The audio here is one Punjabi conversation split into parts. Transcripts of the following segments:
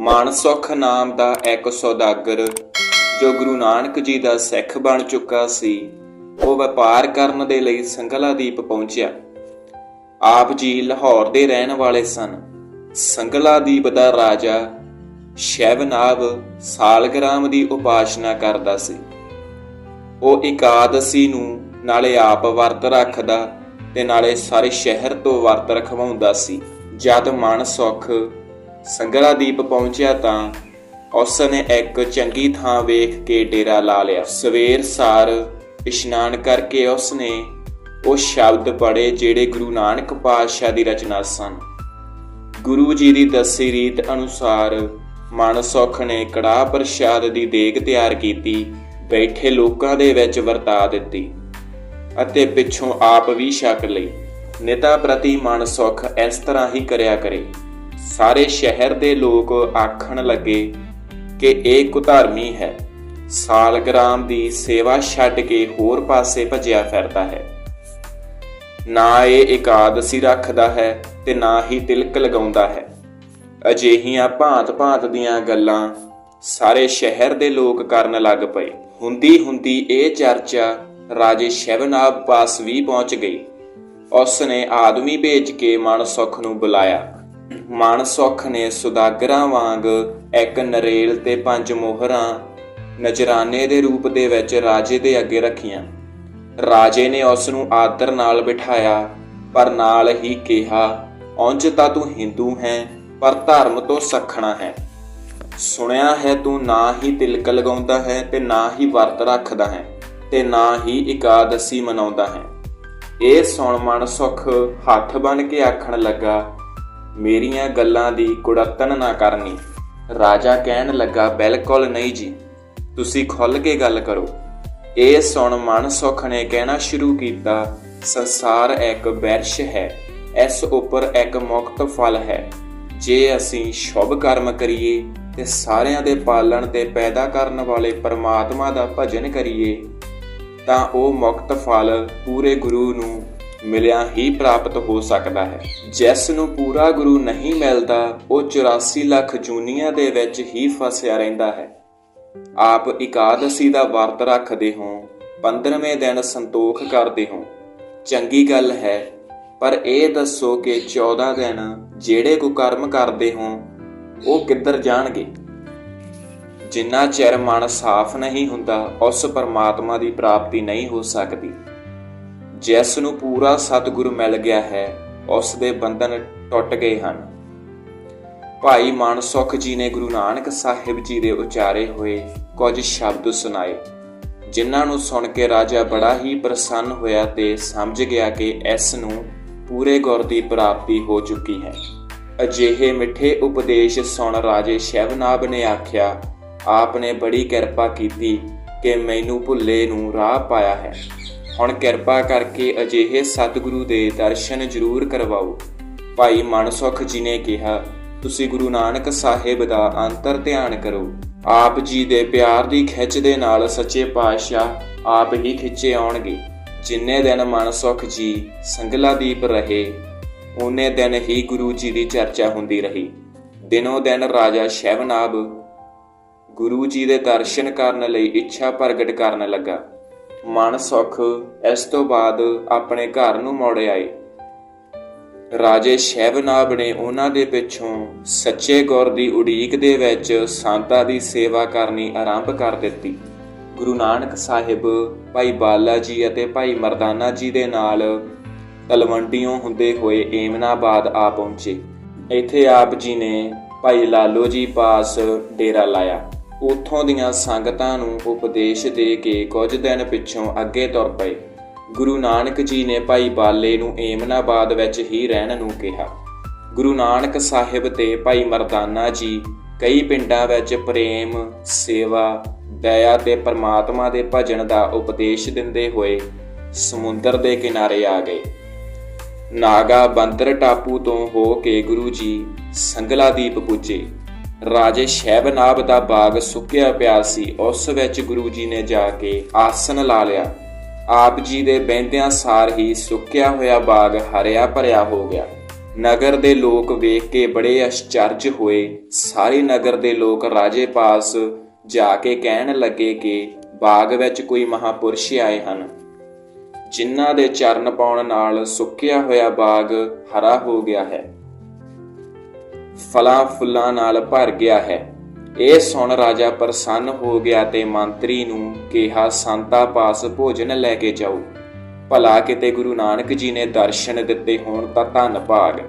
ਮਾਨਸੁਖ ਨਾਮ ਦਾ ਇੱਕ ਸੌਦਾਗਰ ਜੋ ਗੁਰੂ ਨਾਨਕ ਜੀ ਦਾ ਸਿੱਖ ਬਣ ਚੁੱਕਾ ਸੀ, ਉਹ ਵਪਾਰ ਕਰਨ ਦੇ ਲਈ ਸੰਗਲਾਦੀਪ ਪਹੁੰਚਿਆ। ਆਪ ਜੀ ਲਾਹੌਰ ਦੇ ਰਹਿਣ ਵਾਲੇ ਸਨ। ਸੰਗਲਾਦੀਪ ਦਾ ਰਾਜਾ ਸ਼ੈਵਨਾਬ ਸਾਲਗ੍ਰਾਮ ਦੀ ਉਪਾਸਨਾ ਕਰਦਾ ਸੀ। ਉਹ ਇਕਾਦਸੀ ਨੂੰ ਨਾਲੇ ਆਪ ਵਰਤ ਰੱਖਦਾ ਤੇ ਨਾਲੇ ਸਾਰੇ ਸ਼ਹਿਰ ਤੋਂ ਵਰਤ ਰਖਵਾਉਂਦਾ ਸੀ, ਜਦ ਮਨ ਸੁਖ ਸੰਗਲਾਦੀਪ ਪਹੁੰਚਿਆ ਤਾਂ ਉਸ ਨੇ ਇੱਕ ਚੰਗੀ ਥਾਂ ਵੇਖ ਕੇ ਡੇਰਾ ਲਾ ਲਿਆ। ਸਵੇਰ ਸਾਰ ਇਸ਼ਨਾਨ ਕਰਕੇ ਉਸ ਨੇ ਉਹ ਸ਼ਬਦ ਪੜ੍ਹੇ ਜਿਹੜੇ ਗੁਰੂ ਨਾਨਕ ਪਾਤਸ਼ਾਹ ਦੀ ਰਚਨਾ ਸਨ। ਗੁਰੂ ਜੀ ਦੀ ਦੱਸੀ ਰੀਤ ਅਨੁਸਾਰ ਮਨ ਸੁਖ ਨੇ ਕੜਾਹ ਪ੍ਰਸ਼ਾਦ ਦੀ ਦੇਗ ਤਿਆਰ ਕੀਤੀ, ਬੈਠੇ ਲੋਕਾਂ ਦੇ ਵਿੱਚ ਵਰਤਾ ਦਿੱਤੀ ਅਤੇ ਪਿੱਛੋਂ ਆਪ ਵੀ ਛਕ ਲਈ। ਨਿਤਾ ਪ੍ਰਤੀ ਮਨ ਸੁਖ ਇਸ ਤਰ੍ਹਾਂ ਹੀ ਕਰਿਆ ਕਰੇ। ਸਾਰੇ ਸ਼ਹਿਰ ਦੇ ਲੋਕ ਆਖਣ ਲੱਗੇ ਕਿ ਇਹ ਕੁਧਰਮੀ ਹੈ। ਸਾਲਗ੍ਰਾਮ ਦੀ ਸੇਵਾ ਛੱਡ ਕੇ ਹੋਰ ਪਾਸੇ ਭੱਜਿਆ ਫਿਰਦਾ ਹੈ। ਨਾ ਇਹ ਇਕਾਦਸੀ ਰੱਖਦਾ ਹੈ ਤੇ ਨਾ ਹੀ ਤਿਲਕ ਲਗਾਉਂਦਾ ਹੈ। ਅਜਿਹੀਆਂ ਭਾਂਤ-ਭਾਂਤ ਦੀਆਂ ਗੱਲਾਂ ਸਾਰੇ ਸ਼ਹਿਰ ਦੇ ਲੋਕ ਕਰਨ ਲੱਗ ਪਏ। ਹੁੰਦੀ ਹੁੰਦੀ ਇਹ ਚਰਚਾ ਰਾਜੇ ਸ਼ੈਵਨਾਬ ਪਾਸ ਵੀ ਪਹੁੰਚ ਗਈ। ਉਸ ਨੇ ਆਦਮੀ ਭੇਜ ਕੇ ਮਨਸੁਖ ਨੂੰ ਬੁਲਾਇਆ। ਮਨਸੁਖ ਨੇ ਸੁਦਾਗਰਾਂ ਵਾਂਗ ਇੱਕ ਨਰੇਲ ਤੇ ਪੰਜ ਮੋਹਰਾਂ ਨਜਰਾਨੇ ਦੇ ਰੂਪ ਦੇ ਵਿੱਚ ਰਾਜੇ ਦੇ ਅੱਗੇ ਰੱਖੀਆਂ। ਰਾਜੇ ਨੇ ਉਸ ਨੂੰ ਆਦਰ ਨਾਲ ਬਿਠਾਇਆ, ਪਰ ਨਾਲ ਹੀ ਕਿਹਾ, ਉਂਝ ਤਾਂ ਤੂੰ ਹਿੰਦੂ ਹੈ, ਪਰ ਧਰਮ ਤੋਂ ਸਖਣਾ ਹੈ। ਸੁਣਿਆ ਹੈ ਤੂੰ ਨਾ ਹੀ ਤਿਲਕ ਲਗਾਉਂਦਾ ਹੈ ਤੇ ਨਾ ਹੀ ਵਰਤ ਰੱਖਦਾ ਹੈ ਤੇ ਨਾ ਹੀ ਇਕਾਦਸੀ ਮਨਾਉਂਦਾ ਹੈ। ਇਹ ਸੁਣ ਮਨ ਸੁਖ ਹੱਥ ਬਣ ਕੇ ਆਖਣ ਲੱਗਾ ਮੇਰੀਆਂ ਗੱਲਾਂ ਦੀ ਕੁੜੱਤਣ ਨਾ ਕਰਨੀ। ਰਾਜਾ ਕਹਿਣ ਲੱਗਾ, ਬਿਲਕੁਲ ਨਹੀਂ ਜੀ, ਤੁਸੀਂ ਖੁੱਲ ਕੇ ਗੱਲ ਕਰੋ। ਇਹ ਸੁਣ ਮਨ ਸੁਖ ਨੇ ਕਹਿਣਾ ਸ਼ੁਰੂ ਕੀਤਾ, ਸੰਸਾਰ ਇੱਕ ਬਿਰਸ਼ ਹੈ, ਇਸ ਉੱਪਰ ਇੱਕ ਮੁਕਤ ਫਲ ਹੈ। ਜੇ ਅਸੀਂ ਸ਼ੁਭ ਕਰਮ ਕਰੀਏ ਤੇ ਸਾਰਿਆਂ ਦੇ ਪਾਲਣ ਤੇ ਪੈਦਾ ਕਰਨ ਵਾਲੇ ਪਰਮਾਤਮਾ ਦਾ ਭਜਨ ਕਰੀਏ, ਤਾਂ ਉਹ ਮੁਕਤ ਫਲ ਪੂਰੇ ਗੁਰੂ ਨੂੰ ਮਿਲਿਆ ਹੀ ਪ੍ਰਾਪਤ ਹੋ ਸਕਦਾ ਹੈ। ਜਿਸ ਨੂੰ ਪੂਰਾ ਗੁਰੂ ਨਹੀਂ ਮਿਲਦਾ, ਉਹ 84 ਲੱਖ ਜੂਨੀਆਂ ਦੇ ਵਿੱਚ ਹੀ ਫਸਿਆ ਰਹਿੰਦਾ ਹੈ। ਆਪ ਇਕਾਦਸੀ ਦਾ ਵਰਤ ਰੱਖਦੇ ਹੋ 15ਵੇਂ ਦਿਨ ਸੰਤੋਖ ਕਰਦੇ ਹੋ। ਚੰਗੀ ਗੱਲ ਹੈ, ਪਰ ਇਹ ਦੱਸੋ ਕਿ 14 ਦਿਨ ਜਿਹੜੇ ਕੋ ਕਰਮ ਕਰਦੇ ਹੋ, ਉਹ ਕਿੱਧਰ ਜਾਣਗੇ? ਜਿੰਨਾ ਚਿਰ ਮਨ ਸਾਫ਼ ਨਹੀਂ ਹੁੰਦਾ, ਉਸ ਪਰਮਾਤਮਾ ਦੀ ਪ੍ਰਾਪਤੀ ਨਹੀਂ ਹੋ ਸਕਦੀ। ਜਿਸ ਨੂੰ ਪੂਰਾ ਸਤਿਗੁਰ ਮਿਲ ਗਿਆ ਹੈ, ਉਸ ਦੇ ਬੰਧਨ ਟੁੱਟ ਗਏ ਹਨ। ਭਾਈ ਮਾਨਸੁਖ ਜੀ ਨੇ ਗੁਰੂ ਨਾਨਕ ਸਾਹਿਬ ਜੀ ਦੇ ਉਚਾਰੇ ਹੋਏ ਕੁਝ ਸ਼ਬਦ ਸੁਣਾਏ, ਜਿਨ੍ਹਾਂ ਨੂੰ ਸੁਣ ਕੇ ਰਾਜਾ ਬੜਾ ਹੀ ਪ੍ਰਸੰਨ ਹੋਇਆ ਤੇ ਸਮਝ ਗਿਆ ਕਿ ਇਸ ਨੂੰ ਪੂਰੇ ਗੁਰ ਦੀ ਪ੍ਰਾਪਤੀ ਹੋ ਚੁੱਕੀ ਹੈ। ਅਜਿਹੇ ਮਿੱਠੇ ਉਪਦੇਸ਼ ਸੁਣ ਰਾਜੇ ਸ਼ੈਵਨਾਬ ਨੇ ਆਖਿਆ ਆਪ ਨੇ ਬੜੀ ਕਿਰਪਾ ਕੀਤੀ ਕਿ ਮੈਨੂੰ ਭੁੱਲੇ ਨੂੰ ਰਾਹ ਪਾਇਆ ਹੈ। ਹੁਣ ਕਿਰਪਾ ਕਰਕੇ ਅਜਿਹੇ ਸਤਿਗੁਰੂ ਦੇ ਦਰਸ਼ਨ ਜ਼ਰੂਰ ਕਰਵਾਓ। ਭਾਈ ਮਨਸੁਖ ਜੀ ਨੇ ਕਿਹਾ, ਤੁਸੀਂ ਗੁਰੂ ਨਾਨਕ ਸਾਹਿਬ ਦਾ ਅੰਤਰ ਧਿਆਨ ਕਰੋ। ਆਪ ਜੀ ਦੇ ਪਿਆਰ ਦੀ ਖਿੱਚ ਦੇ ਨਾਲ ਸੱਚੇ ਪਾਤਸ਼ਾਹ ਆਪ ਹੀ ਖਿੱਚੇ ਆਉਣਗੇ। ਜਿੰਨੇ ਦਿਨ ਮਨਸੁਖ ਜੀ ਸੰਗਲਾਦੀਪ ਰਹੇ ਉਹਨੇ ਦਿਨ ਹੀ ਗੁਰੂ ਜੀ ਦੀ ਚਰਚਾ ਹੁੰਦੀ ਰਹੀ। ਦਿਨੋ ਦਿਨ ਰਾਜਾ ਸ਼ੈਵਨਾਬ ਗੁਰੂ ਜੀ ਦੇ ਦਰਸ਼ਨ ਕਰਨ ਲਈ ਇੱਛਾ ਪ੍ਰਗਟ ਕਰਨ ਲੱਗਾ। ਮਨ ਸੁਖ, ਇਸ ਤੋਂ ਬਾਅਦ ਆਪਣੇ ਘਰ ਨੂੰ ਮੁੜ ਆਏ ਰਾਜੇ ਸ਼ੈਵਨਾਬ ਨੇ ਉਹਨਾਂ ਦੇ ਪਿੱਛੋਂ ਸੱਚੇ ਗੁਰ ਦੀ ਉਡੀਕ ਦੇ ਵਿੱਚ ਸੰਤਾਂ ਦੀ ਸੇਵਾ ਕਰਨੀ ਆਰੰਭ ਕਰ ਦਿੱਤੀ। ਗੁਰੂ ਨਾਨਕ ਸਾਹਿਬ, ਭਾਈ ਬਾਲਾ ਜੀ ਅਤੇ ਭਾਈ ਮਰਦਾਨਾ ਜੀ ਦੇ ਨਾਲ ਤਲਵੰਡੀਓਂ ਹੁੰਦੇ ਹੋਏ ਏਮਨਾਬਾਦ ਆ ਪਹੁੰਚੇ। ਇੱਥੇ ਆਪ ਜੀ ਨੇ ਭਾਈ ਲਾਲੋ ਜੀ ਪਾਸ ਡੇਰਾ ਲਾਇਆ। ਉਥੋਂ ਦੀਆਂ ਸੰਗਤਾਂ ਨੂੰ ਉਪਦੇਸ਼ ਦੇ ਕੇ ਕੁਝ ਦਿਨ ਪਿੱਛੋਂ ਅੱਗੇ ਤੁਰ ਪਏ। ਗੁਰੂ ਨਾਨਕ ਜੀ ਨੇ ਭਾਈ ਬਾਲੇ ਨੂੰ ਏਮਨਾਬਾਦ ਵਿੱਚ ਹੀ ਰਹਿਣ ਨੂੰ ਕਿਹਾ। ਗੁਰੂ ਨਾਨਕ ਸਾਹਿਬ ਤੇ ਭਾਈ ਮਰਦਾਨਾ ਜੀ ਕਈ ਪਿੰਡਾਂ ਵਿੱਚ ਪ੍ਰੇਮ, ਸੇਵਾ, ਦਇਆ ਤੇ ਪਰਮਾਤਮਾ ਦੇ ਭਜਨ ਦਾ ਉਪਦੇਸ਼ ਦਿੰਦੇ ਹੋਏ ਸਮੁੰਦਰ ਦੇ ਕਿਨਾਰੇ ਆ ਗਏ। ਨਾਗਾ ਬੰਦਰ ਟਾਪੂ ਤੋਂ ਹੋ ਕੇ ਗੁਰੂ ਜੀ ਸੰਗਲਾਦੀਪ ਪੁੱਜੇ। ਰਾਜੇ ਸ਼ੈਬਨਾਬ ਦਾ ਬਾਗ ਸੁੱਕਿਆ ਪਿਆ ਸੀ। ਉਸ ਵਿੱਚ ਗੁਰੂ ਜੀ ਨੇ ਜਾ ਕੇ ਆਸਨ ਲਾ ਲਿਆ। ਆਪ ਜੀ ਦੇ ਬੈੰਦਿਆਂ ਸਾਰ ਹੀ ਸੁੱਕਿਆ ਹੋਇਆ ਬਾਗ ਹਰਿਆ ਭਰਿਆ ਹੋ ਗਿਆ। ਨਗਰ ਦੇ ਲੋਕ ਵੇਖ ਕੇ ਬੜੇ ਅਚਰਜ ਹੋਏ। ਸਾਰੇ ਨਗਰ ਦੇ ਲੋਕ ਰਾਜੇ ਪਾਸ ਜਾ ਕੇ ਕਹਿਣ ਲੱਗੇ ਕਿ ਬਾਗ ਵਿੱਚ ਕੋਈ ਮਹਾਪੁਰਸ਼ ਆਏ ਹਨ। ਜਿਨ੍ਹਾਂ ਦੇ ਚਰਨ ਪਾਉਣ ਨਾਲ ਸੁੱਕਿਆ ਹੋਇਆ ਬਾਗ ਹਰਾ ਹੋ ਗਿਆ ਹੈ। ਫਲਾਂ ਫੁੱਲਾਂ ਨਾਲ ਭਰ ਗਿਆ ਹੈ। ਇਹ ਸੁਣ ਰਾਜਾ ਪ੍ਰਸੰਨ ਹੋ ਗਿਆ ਤੇ ਮੰਤਰੀ ਨੂੰ ਕਿਹਾ, ਸੰਤਾ ਪਾਸ ਭੋਜਨ ਲੈ ਕੇ ਜਾਓ। ਭਲਾ ਕਿਤੇ ਗੁਰੂ ਨਾਨਕ ਜੀ ਨੇ ਦਰਸ਼ਨ ਦਿੱਤੇ ਹੋਣ ਤਾਂ ਧੰਨ ਭਾਗ।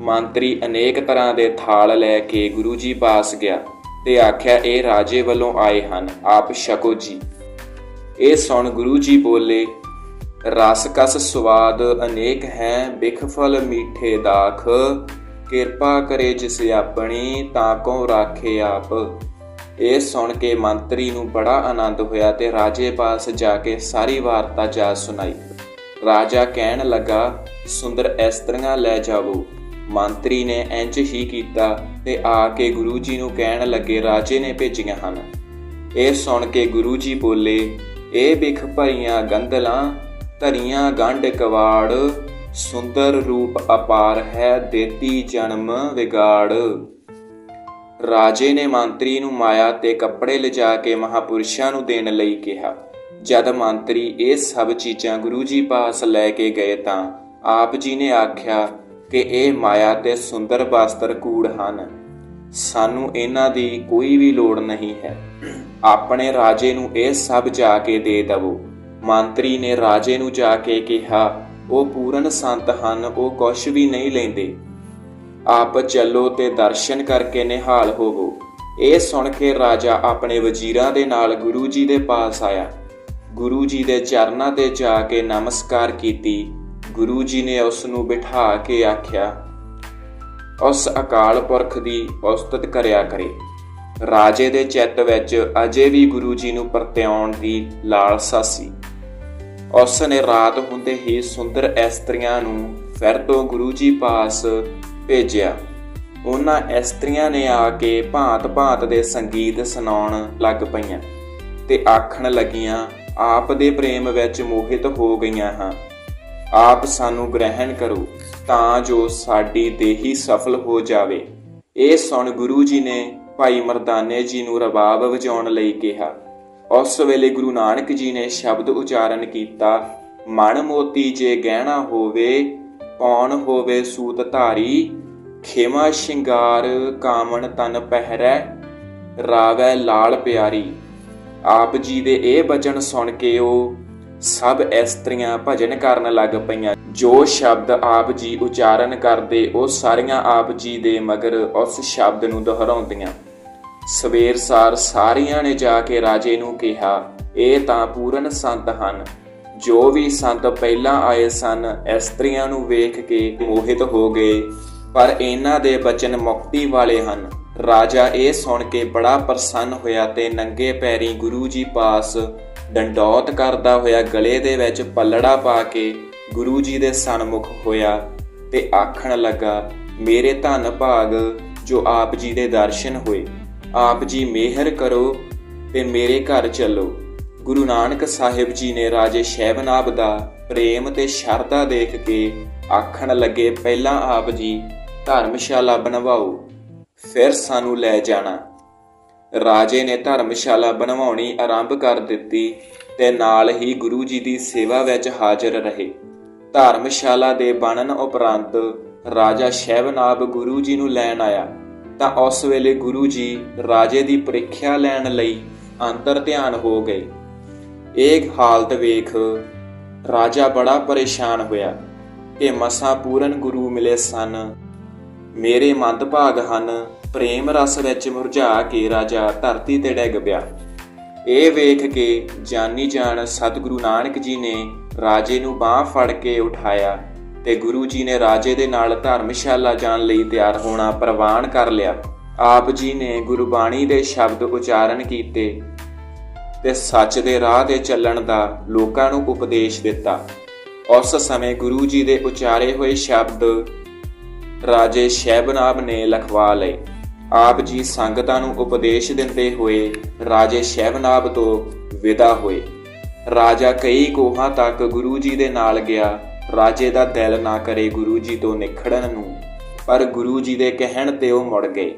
ਮੰਤਰੀ ਅਨੇਕ ਤਰ੍ਹਾਂ ਦੇ ਥਾਲ ਲੈ ਕੇ ਗੁਰੂ ਜੀ ਪਾਸ ਗਿਆ ਤੇ ਆਖਿਆ, ਇਹ ਰਾਜੇ ਵੱਲੋਂ ਆਏ ਹਨ, ਆਪ ਸ਼ਕੋ ਜੀ। ਇਹ ਸੁਣ ਗੁਰੂ ਜੀ ਬੋਲੇ, ਰਸ ਕਸ ਸਵਾਦ ਅਨੇਕ ਹੈ ਬਿਖਫਲ ਮੀਠੇ ਦਾਖ। ਕਿਰਪਾ ਕਰੇ ਜਿਸ ਆਪਣੀ ਤਾਂ ਕੋ ਰਾਖੇ ਆਪ। ਇਹ ਸੁਣ ਕੇ ਮੰਤਰੀ ਨੂੰ ਬੜਾ ਆਨੰਦ ਹੋਇਆ ਤੇ ਰਾਜੇ ਪਾਸ ਜਾ ਕੇ ਸਾਰੀ ਵਾਰਤਾ ਜਾ ਸੁਣਾਈ। ਰਾਜਾ ਕਹਿਣ ਲੱਗਾ, ਸੁੰਦਰ ਇਸਤਰੀਆਂ ਲੈ ਜਾਵੋ। ਮੰਤਰੀ ਨੇ ਇੰਜ ਹੀ ਕੀਤਾ ਤੇ ਆ ਕੇ ਗੁਰੂ ਜੀ ਨੂੰ ਕਹਿਣ ਲੱਗੇ, ਰਾਜੇ ਨੇ ਭੇਜੀਆਂ ਹਨ। ਇਹ ਸੁਣ ਕੇ ਗੁਰੂ ਜੀ ਬੋਲੇ, ਇਹ ਬਿਖ ਭਰੀਆਂ ਗੰਧਲਾਂ, ਧਰੀਆਂ ਗੰਢ ਕਵਾੜ ਸੁੰਦਰ ਰੂਪ ਅਪਾਰ ਹੈ, ਦੇਤੀ ਜਨਮ ਵਿਗਾੜ। ਰਾਜੇ ਨੇ ਮੰਤਰੀ ਨੂੰ ਮਾਇਆ ਤੇ ਕੱਪੜੇ ਲਿਜਾ ਕੇ ਮਹਾਪੁਰਸ਼ਾਂ ਨੂੰ ਦੇਣ ਲਈ ਕਿਹਾ। ਜਦ ਮੰਤਰੀ ਇਹ ਸਭ ਚੀਜ਼ਾਂ ਗੁਰੂ ਜੀ ਪਾਸ ਲੈ ਕੇ ਗਏ ਤਾਂ ਆਪ ਜੀ ਨੇ ਆਖਿਆ ਕਿ ਇਹ ਮਾਇਆ ਤੇ ਸੁੰਦਰ ਵਸਤਰ ਕੂੜ ਹਨ। ਸਾਨੂੰ ਇਹਨਾਂ ਦੀ ਕੋਈ ਵੀ ਲੋੜ ਨਹੀਂ ਹੈ। ਆਪਣੇ ਰਾਜੇ ਨੂੰ ਇਹ ਸਭ ਜਾ ਕੇ ਦੇ ਦਵੋ। ਮੰਤਰੀ ਨੇ ਰਾਜੇ ਨੂੰ ਜਾ ਕੇ ਕਿਹਾ ਉਹ ਪੂਰਨ ਸੰਤ ਹਨ, ਉਹ ਕੁਛ ਵੀ ਨਹੀਂ ਲੈਂਦੇ। ਆਪ ਚੱਲੋ ਤੇ ਦਰਸ਼ਨ ਕਰਕੇ ਨਿਹਾਲ ਹੋਵੋ। ਇਹ ਸੁਣ ਕੇ ਰਾਜਾ ਆਪਣੇ ਵਜ਼ੀਰਾਂ ਦੇ ਨਾਲ ਗੁਰੂ ਜੀ ਦੇ ਪਾਸ ਆਇਆ। ਗੁਰੂ ਜੀ ਦੇ ਚਰਨਾਂ ਤੇ ਜਾ ਕੇ ਨਮਸਕਾਰ ਕੀਤੀ। ਗੁਰੂ ਜੀ ਨੇ ਉਸ ਨੂੰ ਬਿਠਾ ਕੇ ਆਖਿਆ, ਉਸ ਅਕਾਲ ਪੁਰਖ ਦੀ ਉਸਤਤ ਕਰਿਆ ਕਰੇ। ਰਾਜੇ ਦੇ ਚਿੱਤ ਵਿੱਚ ਅਜੇ ਵੀ ਗੁਰੂ ਜੀ ਨੂੰ ਪਰਤਿਆਉਣ ਦੀ ਲਾਲਸਾ ਸੀ। ਉਸ ਨੇ ਰਾਤ ਹੁੰਦੇ ਹੀ ਸੁੰਦਰ ਇਸਤਰੀਆਂ ਨੂੰ ਫਿਰ ਤੋਂ ਗੁਰੂ ਜੀ ਪਾਸ ਭੇਜਿਆ। ਉਹਨਾਂ ਇਸਤਰੀਆਂ ਨੇ ਆ ਕੇ ਭਾਂਤ-ਭਾਂਤ ਦੇ ਸੰਗੀਤ ਸੁਣਾਉਣ ਲੱਗ ਪਈਆਂ ਤੇ ਆਖਣ ਲੱਗੀਆਂ, ਆਪ ਦੇ ਪ੍ਰੇਮ ਵਿੱਚ ਮੋਹਿਤ ਹੋ ਗਈਆਂ ਹਾਂ। ਆਪ ਸਾਨੂੰ ਗ੍ਰਹਿਣ ਕਰੋ ਤਾਂ ਜੋ ਸਾਡੀ ਦੇਹੀ ਸਫਲ ਹੋ ਜਾਵੇ। ਇਹ ਸੁਣ ਗੁਰੂ ਜੀ ਨੇ ਭਾਈ ਮਰਦਾਨੇ ਜੀ ਨੂੰ ਰਬਾਬ ਵਜਾਉਣ ਲਈ ਕਿਹਾ। ਉਸ ਵੇਲੇ ਗੁਰੂ ਨਾਨਕ ਜੀ ਨੇ ਸ਼ਬਦ ਉਚਾਰਨ ਕੀਤਾ, ਮਨ ਮੋਤੀ ਜੇ ਗਹਿਣਾ ਹੋਵੇ, ਪੌਣ ਹੋਵੇ ਸੂਤ ਧਾਰੀ, ਖੇਮਾ ਸ਼ਿੰਗਾਰ ਕਾਮਣ ਤਨ ਪਹਿਰੈ, ਰਾਵੈ ਲਾਲ ਪਿਆਰੀ। ਆਪ ਜੀ ਦੇ ਇਹ ਬਚਨ ਸੁਣ ਕੇ ਉਹ ਸਭ ਇਸਤਰੀਆਂ ਭਜਨ ਕਰਨ ਲੱਗ ਪਈਆਂ। ਜੋ ਸ਼ਬਦ ਆਪ ਜੀ ਉਚਾਰਨ ਕਰਦੇ, ਉਹ ਸਾਰੀਆਂ ਆਪ ਜੀ ਦੇ ਮਗਰ ਉਸ ਸ਼ਬਦ ਨੂੰ ਦੁਹਰਾਉਂਦੀਆਂ। ਸਵੇਰ ਸਾਰ ਸਾਰੀਆਂ ਨੇ ਜਾ ਕੇ ਰਾਜੇ ਨੂੰ ਕਿਹਾ, ਇਹ ਤਾਂ ਪੂਰਨ ਸੰਤ ਹਨ। ਜੋ ਵੀ ਸੰਤ ਪਹਿਲਾਂ ਆਏ ਸਨ ਇਸਤਰੀਆਂ ਨੂੰ ਵੇਖ ਕੇ ਮੋਹਿਤ ਹੋ ਗਏ। ਪਰ ਇਹਨਾਂ ਦੇ ਬਚਨ ਮੁਕਤੀ ਵਾਲੇ ਹਨ। ਰਾਜਾ ਇਹ ਸੁਣ ਕੇ ਬੜਾ ਪ੍ਰਸੰਨ ਹੋਇਆ ਤੇ ਨੰਗੇ ਪੈਰੀ ਗੁਰੂ ਜੀ ਪਾਸ ਡੰਡੌਤ ਕਰਦਾ ਹੋਇਆ ਗਲੇ ਦੇ ਵਿੱਚ ਪੱਲੜਾ ਪਾ ਕੇ ਗੁਰੂ ਜੀ ਦੇ ਸਨਮੁਖ ਹੋਇਆ ਤੇ ਆਖਣ ਲੱਗਾ, ਮੇਰੇ ਧੰਨ ਭਾਗ ਜੋ ਆਪ ਜੀ ਦੇ ਦਰਸ਼ਨ ਹੋਏ। ਆਪ ਜੀ ਮਿਹਰ ਕਰੋ ਤੇ ਮੇਰੇ ਘਰ ਚੱਲੋ। ਗੁਰੂ ਨਾਨਕ ਸਾਹਿਬ ਜੀ ਨੇ ਰਾਜੇ ਸ਼ੈਬਨਾਬ ਦਾ ਪ੍ਰੇਮ ਤੇ ਸ਼ਰਧਾ ਦੇਖ ਕੇ ਆਖਣ ਲੱਗੇ, ਪਹਿਲਾਂ ਆਪ ਜੀ ਧਰਮਸ਼ਾਲਾ ਬਣਵਾਓ, ਫਿਰ ਸਾਨੂੰ ਲੈ ਜਾਣਾ। ਰਾਜੇ ਨੇ ਧਰਮਸ਼ਾਲਾ ਬਣਵਾਉਣੀ ਆਰੰਭ ਕਰ ਦਿੱਤੀ ਤੇ ਨਾਲ ਹੀ ਗੁਰੂ ਜੀ ਦੀ ਸੇਵਾ ਵਿੱਚ ਹਾਜ਼ਰ ਰਹੇ। ਧਰਮਸ਼ਾਲਾ ਦੇ ਬਣਨ ਉਪਰੰਤ ਰਾਜਾ ਸ਼ੈਬਨਾਬ ਗੁਰੂ ਜੀ ਨੂੰ ਲੈਣ ਆਇਆ। ਤਾਂ ਉਸ ਵੇਲੇ ਗੁਰੂ ਜੀ ਰਾਜੇ ਦੀ ਪ੍ਰੀਖਿਆ ਲੈਣ ਲਈ ਅੰਤਰ ਧਿਆਨ ਹੋ ਗਏ। ਇਹ ਹਾਲਤ ਵੇਖ ਰਾਜਾ ਬੜਾ ਪਰੇਸ਼ਾਨ ਹੋਇਆ ਕਿ ਮਸਾਂ ਪੂਰਨ ਗੁਰੂ ਮਿਲੇ ਸਨ। ਮੇਰੇ ਮੰਦਭਾਗ ਹਨ, ਪ੍ਰੇਮ ਰਸ ਵਿੱਚ ਮੁਰਝਾ ਕੇ ਰਾਜਾ ਧਰਤੀ ਤੇ ਡਿੱਗ ਪਿਆ। ਇਹ ਵੇਖ ਕੇ ਜਾਨੀ ਜਾਨ ਸਤਿਗੁਰੂ ਨਾਨਕ ਜੀ ਨੇ ਰਾਜੇ ਨੂੰ ਬਾਹ ਫੜ ਕੇ ਉਠਾਇਆ। ਤੇ ਗੁਰੂ ਜੀ ਨੇ ਰਾਜੇ ਦੇ ਨਾਲ ਧਰਮਸ਼ਾਲਾ ਜਾਣ ਲਈ ਤਿਆਰ ਹੋਣਾ ਪ੍ਰਵਾਨ ਕਰ ਲਿਆ। ਆਪ ਜੀ ਨੇ ਗੁਰਬਾਣੀ ਦੇ ਸ਼ਬਦ ਉਚਾਰਨ ਕੀਤੇ ਤੇ ਸੱਚ ਦੇ ਰਾਹ ਤੇ ਚੱਲਣ ਦਾ ਲੋਕਾਂ ਨੂੰ ਉਪਦੇਸ਼ ਦਿੱਤਾ। ਉਸ ਸਮੇਂ ਗੁਰੂ ਜੀ ਦੇ ਉਚਾਰੇ ਹੋਏ ਸ਼ਬਦ ਰਾਜੇ ਸ਼ੈਬਨਾਬ ਨੇ ਲਖਵਾ ਲਏ। ਆਪ ਜੀ ਸੰਗਤਾਂ ਨੂੰ ਉਪਦੇਸ਼ ਦਿੰਦੇ ਹੋਏ ਰਾਜੇ ਸ਼ੈਬਨਾਬ ਤੋਂ ਵਿਦਾ ਹੋਏ। ਰਾਜਾ ਕਈ ਕੋਹਾਂ ਤੱਕ ਗੁਰੂ ਜੀ ਦੇ ਨਾਲ ਗਿਆ ਰਾਜੇ ਦਾ ਦਿਲ ਨਾ ਕਰੇ ਗੁਰੂ ਜੀ ਤੋਂ ਨਿਖੜਨ ਨੂੰ, ਪਰ ਗੁਰੂ ਜੀ ਦੇ ਕਹਿਣ ਤੇ ਉਹ ਮੁੜ ਗਏ।